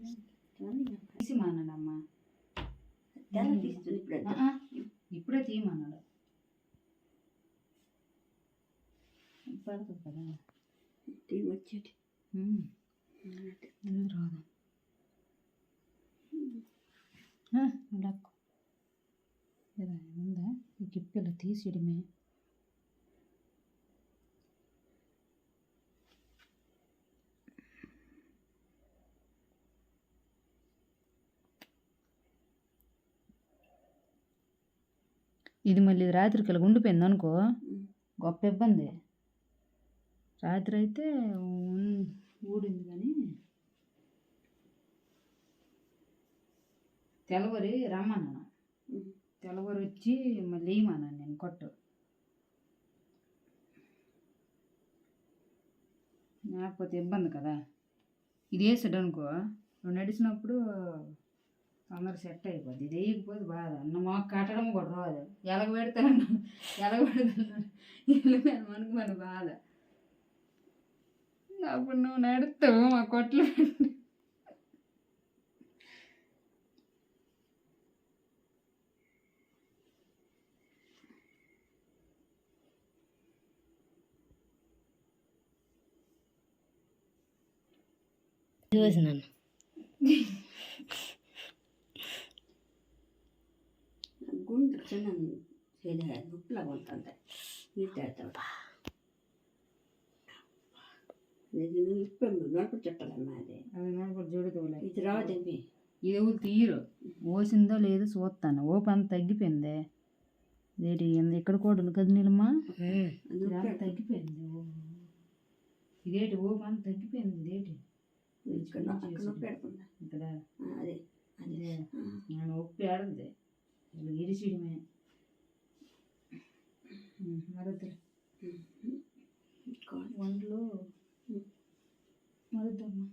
తీసి మాన్నాడమ్మా తెల్ల తీస్తుంది ఇప్పుడు ఆ, ఆ, ఇప్పుడే తీయమన్నాడు పడుతుంది కదా టీ వచ్చేటి ఉమ్, ఎందుకు రాదు ఆ, ఉండకు ఇలా ఉందా ఈ గిప్పు ఇలా ఇది మళ్ళీ రాత్రికి ఇలా ఉండిపోయింది అనుకో గొప్ప ఇబ్బంది. రాత్రి అయితే ఊడింది కానీ తెల్లవారి రమ్మన్నాను తెల్లవారు వచ్చి మళ్ళీ వేయమన్నాను నేను కొట్టు. లేకపోతే ఇబ్బంది కదా. ఇది వేసాడు అనుకో నువ్వు నడిచినప్పుడు తొందర సెట్ అయిపోద్ది. ఇది వేయకపోతే బాధ. అన్న మాకు కట్టడం కూడా రాదు. ఎలగ పెడతాను ఎలగ పెడతాను మనకు మన బాధ. అప్పుడు నువ్వు నడుస్తావు మా కొట్లు చూసినాను ఇది నువ్వు ఇప్పాము నొనప చుట్టాలమ్మా అది జోడుకోలే ఇది రావదేమి తీయరు. ఓసిందో లేదో చూస్తాను. అంత తగ్గిపోయిందే. ఇదేంటి ఎంత- ఇక్కడ కూడా ఉంది కదా నీలమ్మా? తగ్గిపోయింది. ఓ. ఇదేంటి అంత తగ్గిపోయింది ఇదేంటి? ఇక్కడ ఇక్కడ అదే అదే. అదే నేను ఒప్పి ఆడద్ది ఇలా ఇరిసిడమే మరొద్దు కాదు వంటలు మరొద్దమ్మా.